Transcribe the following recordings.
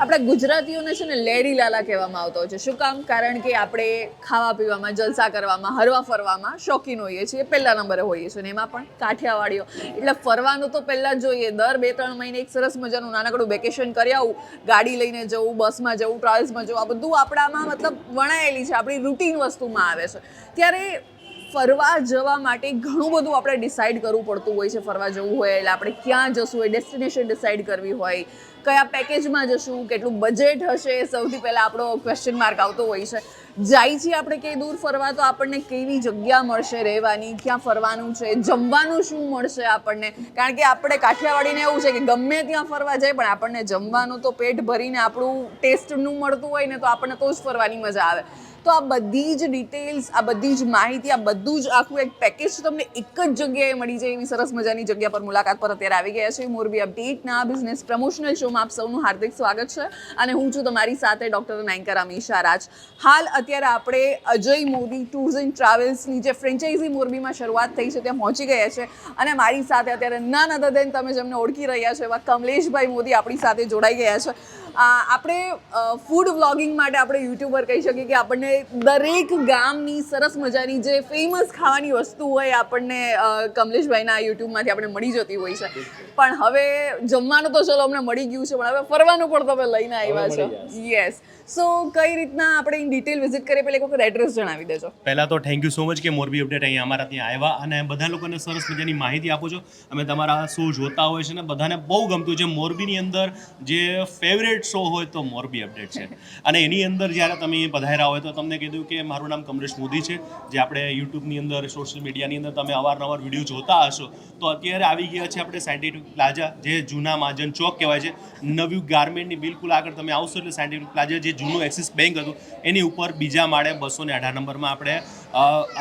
આપણા ગુજરાતીઓને છે ને લેડી લાલા કહેવામાં આવતો હોય છે. શું કામ? કારણ કે આપણે ખાવા પીવામાં, જલસા કરવામાં, હરવા ફરવામાં શોખીન હોઈએ છીએ. પહેલા નંબરે હોઈએ છીએ ને એમાં પણ કાઠિયાવાડીઓ. એટલે ફરવાનું તો પહેલાં જ જોઈએ. દર બે, ત્રણ મહિને એક સરસ મજાનું નાનકડું વેકેશન કરી આવું. ગાડી લઈને જવું, બસમાં જવું ટ્રાવેલ્સમાં જવું. આ બધું આપણામાં મતલબ વણાયેલી છે. આપણી રૂટીન વસ્તુમાં આવે છે. ત્યારે ફરવા જવા માટે ઘણું બધું આપણે ડિસાઈડ કરવું પડતું હોય છે, ફરવા જવું હોય એટલે આપણે ક્યાં જશું, એ ડેસ્ટિનેશન ડિસાઈડ કરવી હોય, કયા પેકેજમાં જશું, કેટલું બજેટ હશે સૌથી પહેલાં આપણો ક્વેશ્ચન માર્ક આવતો હોય છે. જાય છીએ આપણે ક્યાંય દૂર ફરવા તો આપણને કેવી જગ્યા મળશે રહેવાની, ક્યાં ફરવાનું છે, જમવાનું શું મળશે આપણને? કારણ કે આપણે કાઠિયાવાડીને એવું છે કે ગમે ત્યાં ફરવા જાય, પણ આપણને જમવાનું તો પેટ ભરીને આપણું ટેસ્ટનું મળતું હોય ને તો આપણને તો જ ફરવાની મજા આવે. તો આ બધી જ ડિટેલ્સ આ બધી જ માહિતી, આ બધું જ આખું એક પેકેજ તમને એક જ જગ્યાએ મળી જાય એવી સરસ મજાની જગ્યા પર મુલાકાત પર અત્યારે આવી ગયા છે. મોરબી અપડેટના બિઝનેસ પ્રમોશનલ શોમાં આપ સૌનું હાર્દિક સ્વાગત છે. અને હું છું તમારી સાથે ડૉક્ટર નાયકર અમીશા રાજ. હાલ અત્યારે આપણે અજય મોદી ટૂર્સ એન્ડ ટ્રાવેલ્સની જે ફ્રેન્ચાઇઝી મોરબીમાં શરૂઆત થઈ છે, ત્યાં પહોંચી ગયા છે. અને મારી સાથે અત્યારે નન અધર દેન તમે જેમને ઓળખી રહ્યા છો એવા કમલેશભાઈ મોદી આપણી સાથે જોડાઈ ગયા છે. આપણે ફૂડ વ્લોગિંગ માટે આપણે યુટ્યુબર કહી શકીએ કે આપણને દરેક ગામની સરસ મજાની જે ફેમસ ખાવાની વસ્તુ હોય આપણને કમલેશભાઈના યુટ્યુબમાંથી આપણે મળી જતી હોય છે. પણ હવે જમવાનું તો ચલો અમને મળી ગયું છે પણ હવે ફરવાનું પણ તમે લઈને આવ્યા છો. યસ સો કઈ રીતના આપણે ઇન ડિટેલ વિઝિટ કરીએ? પહેલાં એક વખત એડ્રેસ જણાવી દેજો. પહેલા તો થેન્ક યુ સો મચ કે મોરબી અપડેટ અહીંયા અમારા ત્યાં આવ્યા અને બધા લોકોને સરસ મજાની માહિતી આપો છો. અમે તમારા શો જોતા હોય છે ને બધાને બહુ ગમતું. છે મોરબીની અંદર જે ફેવરેટ શો હોય તો મોરબી અપડેટ છે. અને એની અંદર જ્યારે તમે પધાર્યા હોય તો તમને કીધું કે મારું નામ કમલેશ મોદી છે. જે આપણે યુટ્યુબની અંદર સોશિયલ મીડિયાની અંદર તમે અવારનવાર વીડિયો જોતા હશો, તો અત્યારે આવી ગયા છે આપણે સાયન્ટિફિક પ્લાઝા જે જૂના મહાજન ચોક કહેવાય છે. નવ્યું ગાર્મેન્ટની બિલકુલ આગળ તમે આવશો એટલે સાયન્ટિફિક પ્લાઝા જે જૂનું એક્સિસ બેંક હતું, એની ઉપર બીજા માળે બસો ને અઢાર નંબરમાં આપણે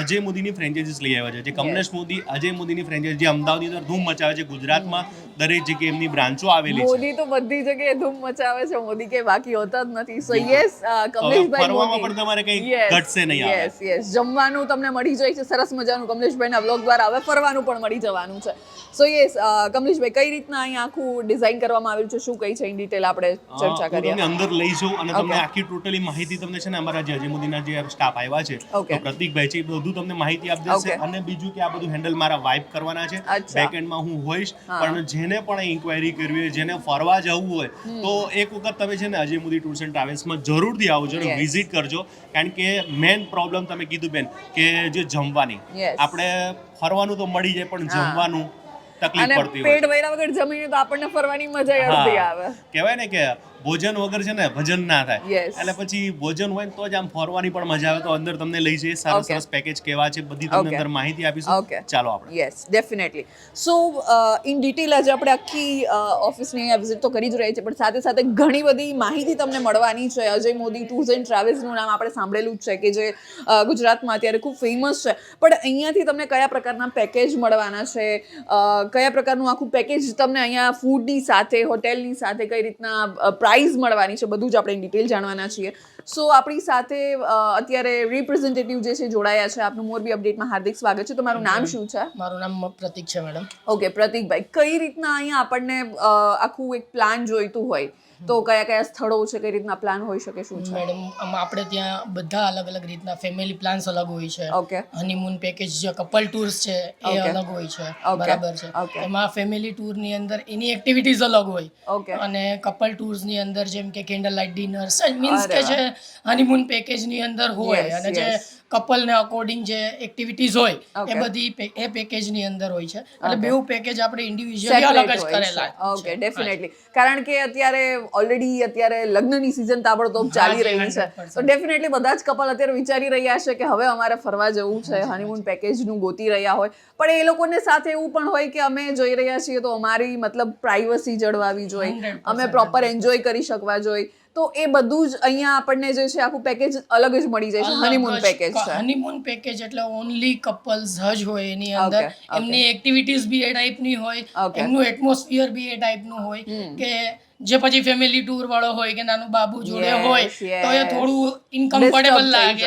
અજય મોદીની ફ્રેન્ચાઇઝીસ લઈ આવ્યા છે. જે કમલેશ મોદી, અજય મોદીની ફ્રેન્ચાઇઝી જે અમદાવાદની અંદર ધૂમ મચાવે છે ગુજરાતમાં, દરેક જગ્યાએ એમની બ્રાન્ચો આવેલી છે. મોદી તો બધી જગ્યાએ ધૂમ મચાવે છે મોદી કે બાકી હોતા જ નથી. સો યસ કમલેશભાઈ મોદી પણ તમારે કંઈ ઘટશે નહીં યસ yes. જમવાનું તમને મળી જાય છે સરસ મજાનું. કમલેશભાઈના બ્લોગ દ્વારા હવે ફરવાનું પણ મળી જવાનું છે. સો યસ કમલેશભાઈ કઈ રીતના અહીં આખું ડિઝાઇન કરવામાં આવ્યું છે? શું કઈ છે? ઇન ડિટેલ આપણે ચર્ચા કરીએ. તમને અંદર લઈ જઉં અને તમને આખી ટોટલી માહિતી તમને છે ને અમારા જે અજય મોદીના જે સ્ટાફ આવ્યા છે તો પ્રતિકભાઈ છે એ બધું તમને માહિતી આપી દેશે. અને બીજું કે આ બધું હેન્ડલ મારા વાઇફ કરવાના છે. અચ્છા. બેક એન્ડમાં હું હોઈશ. પણ જેને પણ ઇન્ક્વાયરી કરવી હોય જેને ફરવા જવું હોય તો એક વખત તમે છે ને અજય મોદી ટૂર્સ એન્ડ ટ્રાવેલ્સમાં જરૂરથી આવજો અને વિઝિટ કરજો. કારણ કે મેન પ્રોબ્લેમ તમે કીધું બેન કે જે જમવાની. આપણે ફરવાનું તો મળી જાય પણ જમવાનું તકલીફ પડતી હોય પેટ ભર્યા વગર જમીને તો આપણને ફરવાની મજા અડધી આવે. કહેવાય ને કે ભોજન વગર છે ને ભજન ના થાય. એટલે પછી ભોજન હોય તો જ આમ ફરવાની પણ મજા આવે. તો અંદર તમને લઈ જઈએ. સરસ. સરસ પેકેજ કેવા છે બધી તમને અંદર માહિતી આપીશું. ચાલો આપણે. Yes definitely so in detail આજે આપણે આખી ઓફિસની અહીંયા વિઝિટ તો કરી જ રહી છે પણ સાથે સાથે ઘણી બધી માહિતી તમને મળવાની છે. અજય મોદી ટૂર્સ એન્ડ ટ્રાવેલ્સનું નામ આપણે સાંભળેલું જ છે કે જે ગુજરાતમાં અત્યારે ખૂબ ફેમસ છે. પણ અહીંયાથી તમને કયા પ્રકારના પેકેજ મળવાના છે? કયા પ્રકારનું આખું પેકેજ તમને અહીંયા ફૂડની સાથે હોટેલની સાથે કઈ રીતના પ્રાઇઝ મળવાની છે બધું જ આપણે ડિટેલ જાણવાના છીએ. સો આપણી સાથે અત્યારે રિપ્રેઝેન્ટેટિવ જે છે જોડાયા છે. આપનું મોરબી અપડેટમાં હાર્દિક સ્વાગત છે. તમારું નામ શું છે? મારું નામ પ્રતિક છે મેડમ. ઓકે પ્રતિકભાઈ. કઈ રીતના અહીંયા આપણને આખું એક પ્લાન જોઈતું હોય? તો કયા કયા સ્થળો છે કઈ રીતના પ્લાન હોઈ શકે શું છે? મેડમ આપણે ત્યાં બધા અલગ અલગ રીતના ફેમિલી પ્લાન્સ અલગ હોય છે. ઓકે હનીમૂન પેકેજ જે કપલ ટૂર્સ છે એ અલગ હોય છે. બરાબર છે. એમાં ફેમિલી ટૂરની અંદર એની એક્ટિવિટીઝ અલગ હોય. ઓકે અને કપલ ટૂર્સની અંદર જેમ કે કેન્ડલ લાઇટ ડિનર્સ મીન્સ કે. જે હનીમૂન પેકેજની અંદર હોય અને જે કપલ કપલને અકોર્ડિંગ જે એક્ટિવિટીઝ હોય એ બધી એ પેકેજની અંદર હોય છે. એટલે. બેઉ પેકેજ આપણે ઇન્ડિવિજ્યુઅલી અલગ જ કરેલા ઓકે ડેફિનેટલી કારણ કે અત્યારે ઓલરેડી અત્યારે લગ્નની સિઝન તાબડતોબ ચાલી રહી છે. તો ડેફિનેટલી બધા જ કપલ અત્યારે વિચારી રહ્યા છે કે હવે અમારે ફરવા જવું છે હનીમૂન પેકેજનું ગોતી રહ્યા હોય. પણ એ લોકોને સાથે એવું પણ હોય કે અમે જઈ રહ્યા છીએ તો અમારી મતલબ પ્રાઇવસી જળવાવી જોઈએ અમે પ્રોપર એન્જોય કરી શકવા જોઈએ તો એ બધું જ અહીંયા આપણને જે છે આખું પેકેજ અલગ જ મળી જાય છે હનીમૂન પેકેજ છે. હનીમૂન પેકેજ એટલે ઓનલી કપલ્સ જ હોય એની અંદર. એમની એક્ટિવિટીઝ બી એ ટાઈપની હોય એમનું એટમોસ્ફિયર બી એ ટાઈપનું હોય કે જે પછી ફેમિલી ટૂર વાળો હોય કે નાનું બાબુ જોડે હોય તો એ થોડું ઇનકમ્ફર્ટેબલ લાગે.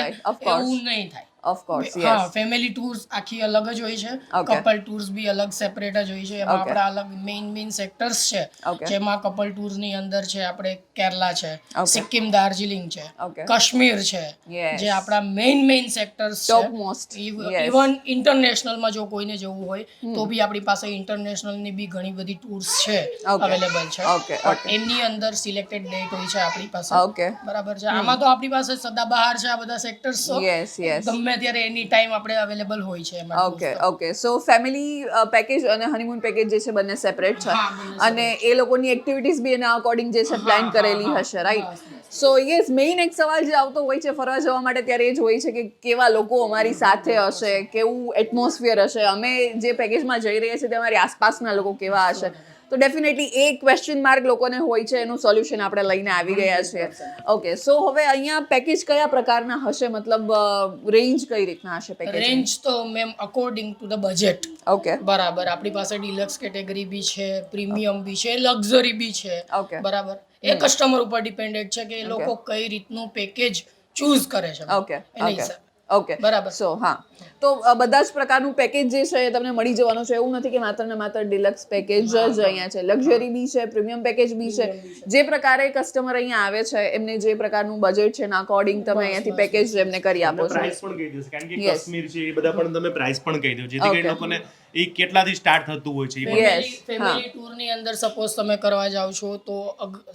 એવું નહીં થાય. ઓફ કોર્સ હા ફેમિલી ટૂર્સ આખી અલગ જ હોય છે. કપલ ટૂર્સ બી અલગ સેપરેટ જ હોય છે. એમાં આપણા અલગ મેઇન મેઇન સેક્ટર્સ છે. જેમાં કપલ ટૂર્સની અંદર છે આપણે કેરલા છે સિક્કિમ દાર્જિલિંગ છે કાશ્મીર છે જે આપણા મેઇન મેઇન સેક્ટર્સ છે. મોસ્ટ. ઇવન ઇન્ટરનેશનલમાં જો કોઈને જવું હોય તો બી આપણી પાસે ઇન્ટરનેશનલની બી ઘણી બધી ટૂર્સ છે અવેલેબલ છે. એમની અંદર સિલેક્ટેડ ડેટ હોય છે આપણી પાસે. બરાબર છે. આમાં તો આપણી પાસે સદાબહાર છે આ બધા સેક્ટર્સ યસ યસ ગમે ત્યારે એની ટાઈમ આપણે અવેલેબલ હોય છે okay okay so family package અને હનીમૂન પેકેજ જે છે બંને સેપરેટ છે. અને એ લોકોની એક્ટિવિટીઝ બી એના અકોર્ડિંગ જે છે પ્લાન કરેલી હશે રાઈટ સો યસ મેઇન એક સવાલ જે આવતો હોય છે ફરવા જવા માટે ત્યારે એ જ હોય છે કે કેવા લોકો અમારી સાથે હશે કેવું એટમોસ્ફિયર હશે? અમે જે પેકેજમાં જઈ રહ્યા છીએ તે અમારી આસપાસના લોકો કેવા હશે? તો ડેફિનેટલી એ ક્વેશ્ચન માર્ક લોકોને હોય છે એનું સોલ્યુશન આપણે લઈને આવી ગયા છીએ. ઓકે સો હવે અહીંયા પેકેજ કયા પ્રકારના હશે? મતલબ રેન્જ કઈ રીતના હશે પેકેજ રેન્જ તો ma'am according to the budget okay બરાબર આપણી પાસે ડિલક્સ કેટેગરી બી છે પ્રીમિયમ બી છે લક્ઝરી બી છે. ઓકે બરાબર. એ કસ્ટમર ઉપર ડિપેન્ડેડ છે કે એ લોકો કઈ રીતનું પેકેજ ચૂઝ કરે છે. ઓકે એની હિસાબે. ઓકે બરાબર. સો હા. તો બધા જ પ્રકારનું પેકેજ જે છે એ તમને મળી જવાનું છે. એવું નથી કે માત્ર ને માત્ર ડિલક્સ પેકેજ જ અહીંયા છે. લક્ઝરી બી છે પ્રીમિયમ પેકેજ બી છે. જે પ્રકારે કસ્ટમર અહીંયા આવે છે એમને જે પ્રકારનું બજેટ છે એના અકોર્ડિંગ તમે અહીંયાથી પેકેજ એમને કરી આપો છો. પ્રાઇસ પણ કહી દઉં કારણ કે. કાશ્મીર છે એ બધા પણ તમે પ્રાઇસ પણ કહી દો જેથી કરીને લોકોને એ કેટલાથી સ્ટાર્ટ થતું હોય છે ફેમિલી ટૂરની અંદર સપોઝ તમે કરવા જાવ છો તો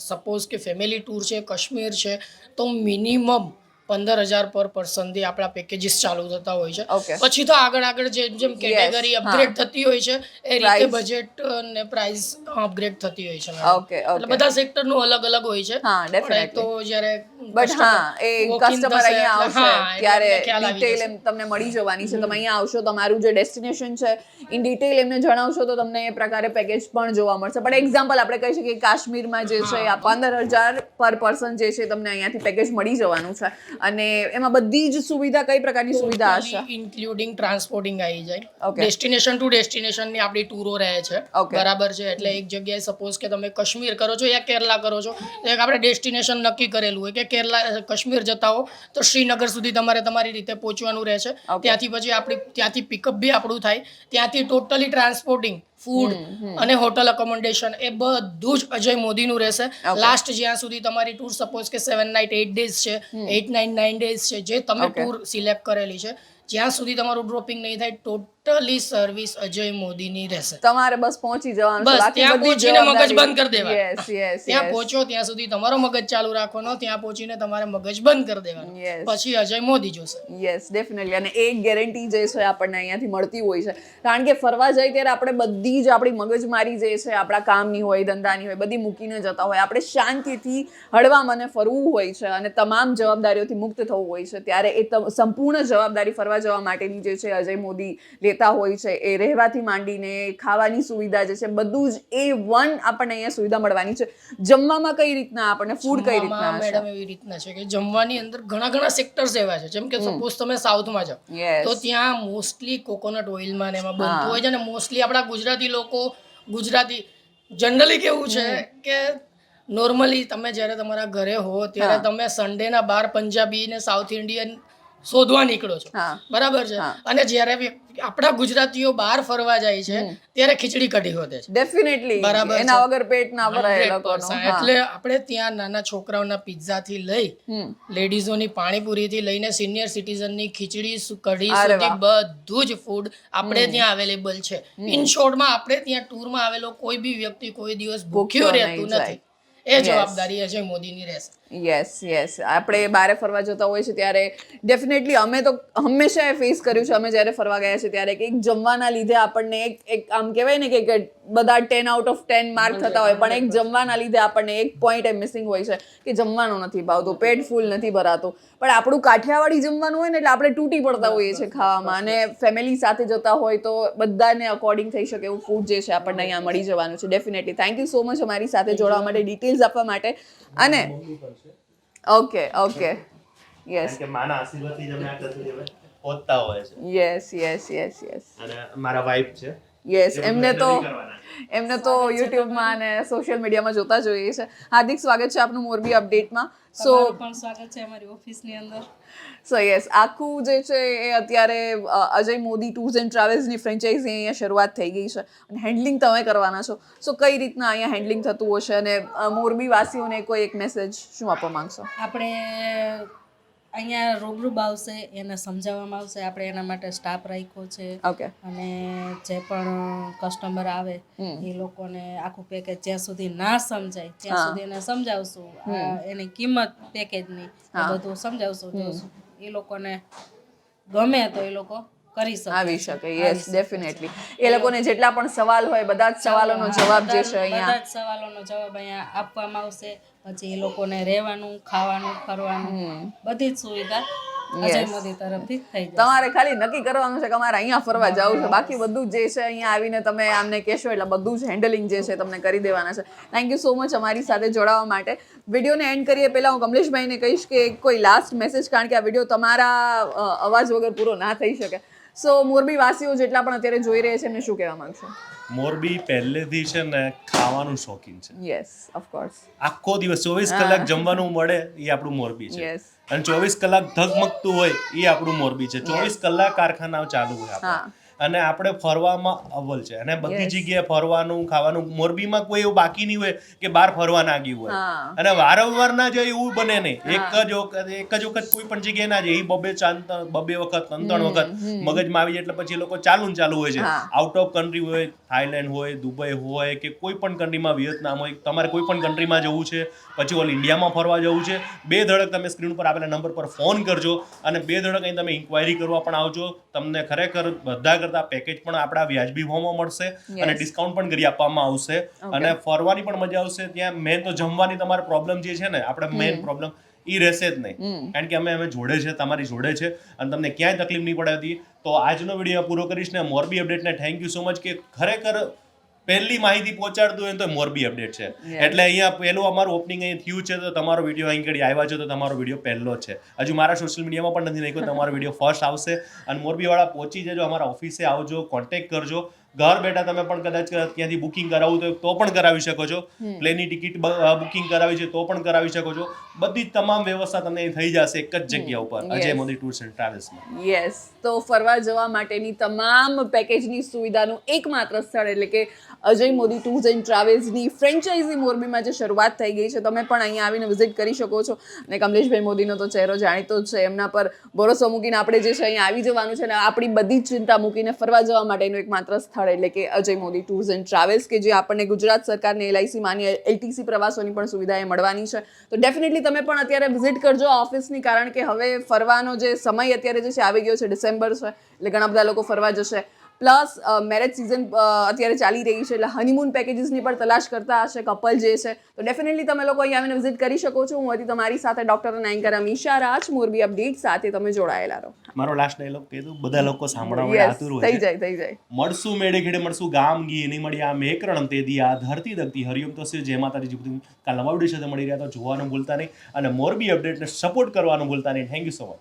સપોઝ કે ફેમિલી ટૂર છે કાશ્મીર છે તો મિનિમમ પંદર હજાર પર પર્સનથી આપણા પેકેજીસ ચાલુ થતા હોય છે. પછી તો આગળ આગળ જેમ જેમ કેટેગરી અપગ્રેડ થતી હોય છે એ રીતે બજેટ ને પ્રાઇસ અપગ્રેડ થતી હોય છે okay. એટલે બધા સેક્ટરનું અલગ અલગ હોય છે. હા, ડેફિનેટલી તો જ્યારે બટ હા એ કસ્ટમર અહીંયા આવશે. ત્યારે ડિટેલ એમ તમને મળી જવાની છે. તમે અહીંયા આવશો તમારું જે ડેસ્ટિનેશન છે ઇન ડિટેલ એમને જણાવશો તો તમને એ પ્રકારે પેકેજ પણ જોવા મળશે. પણ એક્ઝામ્પલ આપણે કહી શકીએ કાશ્મીરમાં જે છે આ પંદર હજાર પર પર્સન જે છે તમને અહીંયાથી પેકેજ મળી જવાનું છે. અને એમાં બધી જ સુવિધા કઈ પ્રકારની સુવિધા હશે? ઇન્ક્લુડિંગ ટ્રાન્સપોર્ટિંગ આવી જાય. ડેસ્ટિનેશન ટુ ડેસ્ટિનેશનની આપણી ટૂરો રહે છે. બરાબર છે. એટલે એક જગ્યાએ સપોઝ કે તમે કશ્મીર કરો છો યા કેરલા કરો છો તો એક આપણે ડેસ્ટિનેશન નક્કી કરેલું હોય કે કેરલા કાશ્મીર જતા હો તો શ્રીનગર સુધી તમારે તમારી રીતે પહોંચવાનું રહેશે ત્યાંથી પછી આપણી ત્યાંથી પિકઅપ બી આપણું થાય. ત્યાંથી ટોટલી ટ્રાન્સપોર્ટિંગ ફૂડ અને હોટલ અકોમોડેશન એ બધું જ અજય મોદીનું રહેશે. લાસ્ટ જ્યાં સુધી તમારી ટૂર સપોઝ કે સેવન નાઇટ એટ ડેઝ છે એટ નાઇન નાઇન ડેઝ છે જે તમે. ટૂર સિલેક્ટ કરેલી છે જ્યાં સુધી તમારું ડ્રોપિંગ નહીં થાય ટોટલી સર્વિસ અજય મોદીની રહેશે. તમારે બસ પહોંચી જવાનું બસ ત્યાં પહોંચીને મગજ બંધ કરી દેવાનું. યસ યસ ત્યાં પહોંચો ત્યાં સુધી તમારો મગજ ચાલુ રાખવાનો ત્યાં પહોંચીને તમારે મગજ બંધ કરી દેવાનું. પછી અજય મોદી જોશે. યસ ડેફિનેટલી અને એક ગેરંટી જે છે આપણને અહીંયાથી મળતી હોય છે. કારણ કે ફરવા જાય ત્યારે આપણે બધી જ આપણી મગજમારી જે છે આપણા કામની હોય ધંધાની હોય બધી મૂકીને જતા હોય. આપણે શાંતિથી હળવા મને ફરવું હોય છે અને તમામ જવાબદારીઓથી મુક્ત થવું હોય છે. ત્યારે એ સંપૂર્ણ જવાબદારી ફરવા જવા માટેની જે છે અજય મોદી લેતા હોય છે એ રહેવાથી માંડીને ખાવાની સુવિધા જે છે બધું જ એ વન આપણને અહીંયા સુવિધા મળવાની છે. જમવામાં કઈ રીતના આપણને ફૂડ કઈ રીતના મેડમ એવી રીતના છે કે જમવાની અંદર ઘણા ઘણા સેક્ટર્સ એવા છે. જેમ કે સપોઝ તમે સાઉથમાં જાઓ તો ત્યાં મોસ્ટલી કોકોનટ ઓઇલમાં ને એમાં. બનતું હોય છે ને મોસ્ટલી આપણા ગુજરાતી લોકો ગુજરાતી જનરલી કેવું છે કે નોર્મલી તમે જ્યારે તમારા ઘરે હો ત્યારે તમે સન્ડેના બાર પંજાબી ને સાઉથ ઇન્ડિયન શોધવા નીકળો છો. બરાબર છે? અને જ્યારે આપણા ગુજરાતીઓ બહાર ફરવા જાય છે ત્યારે ખીચડી કઢી હોતે છે. ડેફિનેટલી બરાબર એના વગર પેટ ના ભરાય એ 100%. લોકોનું. હા. એટલે આપણે ત્યાં નાના છોકરાઓના પિઝા થી લઈ લેડીઝોની પાણીપુરી થી લઈને સિનિયર સિટીઝનની ખીચડી કઢી સુધી બધું જ ફૂડ આપણે ત્યાં અવેલેબલ છે. ઇન શોર્ટમાં આપણે ત્યાં ટૂરમાં આવેલો કોઈ બી વ્યક્તિ કોઈ દિવસ ભૂખ્યો ભૂખ્યો રહેતું નથી. એ જવાબદારી અજય મોદીની રહેશે. યસ યસ આપણે બારે ફરવા જતા હોય છે ત્યારે ડેફિનેટલી અમે તો હંમેશા એ ફેસ કર્યું છે. અમે જ્યારે ફરવા ગયા છે ત્યારે એક જમવાના લીધે આપણને એક એક આમ કહેવાય ને કે કે બધા ten out of ten mark થતા હોય પણ એક જમવાના લીધે આપણને એક પોઈન્ટ એ મિસિંગ હોય છે કે જમવાનું નથી ભાવતું પેટ ફૂલ નથી ભરાતું. પણ આપણું કાઠિયાવાડી જમવાનું હોય ને એટલે આપણે તૂટી પડતા હોઈએ છીએ ખાવામાં. અને ફેમિલી સાથે જતા હોય તો બધાને અકોર્ડિંગ થઈ શકે એવું ફૂડ જે છે આપણને અહીંયા મળી જવાનું છે. Definitely thank you so much અમારી સાથે જોડાવા માટે ડિટેલ્સ આપવા માટે. અને ઓકે ઓકે યસ કે માના આશીર્વાદથી જ અમે સુધી અમે પહોંચતા હોય છે. યસ યસ યસ યસ અને મારા વાઈફ છે. યસ એમને તો એમને તો યુટ્યુબમાં અને સોશિયલ મીડિયામાં જોતા જોઈએ છે હાર્દિક સ્વાગત છે આપનું મોરબી અપડેટમાં સો પણ સ્વાગત છે અમારી ઓફિસની અંદર. સો યસ આખું જે છે એ અત્યારે અજય મોદી ટૂર્સ એન્ડ ટ્રાવેલ્સની ફ્રેન્ચાઇઝી અહીંયા શરૂઆત થઈ ગઈ છે. અને હેન્ડલિંગ તમે કરવાના છો. સો કઈ રીતના અહીંયા હેન્ડલિંગ થતું હશે? અને મોરબી વાસીઓને કોઈ એક મેસેજ શું આપવા માંગશો? આપણે અહીંયા રૂબરૂ આવશે એને સમજાવવામાં આવશે. આપણે એના માટે સ્ટાફ રાખ્યો છે. ઓકે અને જે પણ કસ્ટમર આવે એ લોકોને આખું પેકેજ જ્યાં સુધી ના સમજાય ત્યાં સુધી એને સમજાવશું. એની કિંમત પેકેજની બધું સમજાવશું એ લોકોને ગમે તો એ લોકો કરી શકે આવી શકે યસ ડેફિનેટલી એ લોકોને જેટલા પણ સવાલ હોય બધા જ સવાલોનો જવાબ જે છે બધા અહીંયા જ સવાલોનો જવાબ અહીંયા આપવામાં આવશે. પછી એ લોકોને રહેવાનું ખાવાનું ફરવાનું બધી જ સુવિધા તમારે ખાલી નક્કી કરવાનું છે કે અમારે અહીંયા ફરવા જવું છે. બાકી બધું જે છે અહીંયા આવીને તમે આમને કહેશો એટલે બધું જ હેન્ડલિંગ જે છે તમને કરી દેવાના છે. થેન્ક યુ સો મચ અમારી સાથે જોડાવા માટે. વિડીયોને એન્ડ કરીએ. પહેલાં હું કમલેશભાઈને કહીશ કે કોઈ લાસ્ટ મેસેજ કારણ કે આ વીડિયો તમારા અવાજ વગર પૂરો ના થઈ શકે. સો મોરબી વાસીઓ જેટલા પણ અત્યારે જોઈ રહ્યા છે એમને શું કહેવા માંગશો? મોરબી પહેલેથી છે ને ખાવાનું શોખીન છે. યસ ઓફકોર્સ આખો દિવસ ચોવીસ કલાક જમવાનું મળે એ આપણું મોરબી છે. અને ચોવીસ કલાક ધગમગતું હોય એ આપણું મોરબી છે. ચોવીસ કલાક કારખાનાઓ ચાલુ હોય આપણે. અને આપણે ફરવામાં અવ્વલ છે. અને બધી. જગ્યાએ ફરવાનું ખાવાનું મોરબીમાં કોઈ એવું બાકી નહીં હોય કે બહાર ફરવા ના ગયું હોય. અને વારંવાર ના જાય એવું બને નહીં. એક જ વખત એક જ વખત કોઈ પણ જગ્યાએ ના જાય. એ બબે ચાંદ બબે વખત ત્રણ ત્રણ વખત મગજમાં આવી જાય એટલે પછી એ લોકો ચાલુ ને ચાલુ હોય છે. આઉટ ઓફ કન્ટ્રી હોય થાઈલેન્ડ હોય દુબઈ હોય કે કોઈ પણ કન્ટ્રીમાં વિયેતનામ હોય તમારે કોઈ પણ કન્ટ્રીમાં જવું છે પછી ઓલ ઇન્ડિયામાં ફરવા જવું છે બે ધડક તમે સ્ક્રીન પર આપેલા નંબર પર ફોન કરજો અને બે ધડક અહીં તમે ઇન્ક્વાયરી કરવા પણ આવજો. તમને ખરેખર બધા કરતા પેકેજ પણ આપણા વ્યાજબી ભાવમાં મળશે અને ડિસ્કાઉન્ટ પણ કરી આપવામાં આવશે. અને ફરવાની પણ મજા આવશે. ત્યાં મેન તો જમવાની તમારો પ્રોબ્લેમ જે છે ને આપણે મેન પ્રોબ્લેમ એ રહેશે જ નહીં. કારણ કે અમે અમે જોડે છે તમારી જોડે છે અને તમને ક્યાંય તકલીફ નહીં પડે હતી તો આજનો વીડિયો પૂરો કરીશ ને મોરબી અપડેટને થેન્ક યુ સો મચ કે ખરેખર પહેલી માહિતી પહોંચાડતું હોય તો મોરબી અપડેટ છે. એટલે અહીંયા પહેલું અમારું ઓપનિંગ અહીં થયું છે તો તમારો વીડિયો અહીં ઘડી આવ્યા છે તો તમારો વીડિયો પહેલો છે. હજુ મારા સોશિયલ મીડિયામાં પણ નથી નાખ્યો તમારો વીડિયો ફર્સ્ટ આવશે. અને મોરબીવાળા પહોંચી જજો અમારા ઓફિસે આવજો કોન્ટેક્ટ કરજો. ઘર બેઠા તમે પણ કદાચ ત્યાંથી બુકિંગ કરાવવું તો તો પણ કરાવી શકો છો. પ્લેનની ટિકિટ બુકિંગ કરાવી છે તો પણ કરાવી શકો છો. બધી તમામ વ્યવસ્થા તમને થઈ જશે એક જ જગ્યા ઉપર. અજય મોદી ટૂર્સ એન્ડ ટ્રાવેલ્સમાં યસ તો ફરવા જવા માટેની તમામ પેકેજની સુવિધાનું એકમાત્ર સ્થળ એટલે કે અજય મોદી ટૂર્સ એન્ડ ટ્રાવેલ્સની ફ્રેન્ચાઇઝી મોરબીમાં જે શરૂઆત થઈ ગઈ છે તમે પણ અહીંયા આવીને વિઝિટ કરી શકો છો. અને કમલેશભાઈ મોદીનો તો ચહેરો જાણીતો જ છે. એમના પર ભરોસો મૂકીને આપણે જે છે અહીંયા આવી જવાનું છે અને આપણી બધી જ ચિંતા મૂકીને ફરવા જવા માટેનું એકમાત્ર સ્થળ એટલે કે Ajay Modi tours and travels, કે જે આપણને ગુજરાત સરકારની એલઆઈસી માની એલટીસી પ્રવાસોની પણ સુવિધા એ મળવાની છે. તો ડેફિનેટલી તમે પણ અત્યારે વિઝિટ કરજો ઓફિસની કારણ કે હવે ફરવાનો જે સમય અત્યારે જે છે, આવી ગયો છે ડિસેમ્બર છે, એટલે ઘણા બધા લોકો ફરવા જશે. પ્લસ મેરેજ સિઝન અત્યારે ચાલી રહી છે એટલે હનીમૂન પેકેજીસની પણ તલાશ કરતા હશે કપલ જે છે. તો ડેફિનેટલી તમે લોકો અહીંયા આવીને વિઝિટ કરી શકો છો. હું હતી તમારી સાથે ડોક્ટર અને એન્કર અમીશા રાજ મોરબી અપડેટ સાથે તમે જોડાયેલા રહો. મારો લાસ્ટ ડાયલોગ કહી દઉં. બધા લોકો સાંભળવા માટે આતુર હોય થઈ જાય થઈ જાય. મળશું મેળે ઘેડે મળશું ગામ ગી નહીં મળી આ મેકરણ તે દી આ ધરતી દગતી હરિયમ તો જય માતાજી જે બધું કાલ નવા વીડિયો સાથે મળી રહ્યા તો જોવાનું ભૂલતા નહીં. અને મોરબી અપડેટને સપોર્ટ કરવાનું ભૂલતા નહીં. Thank you so much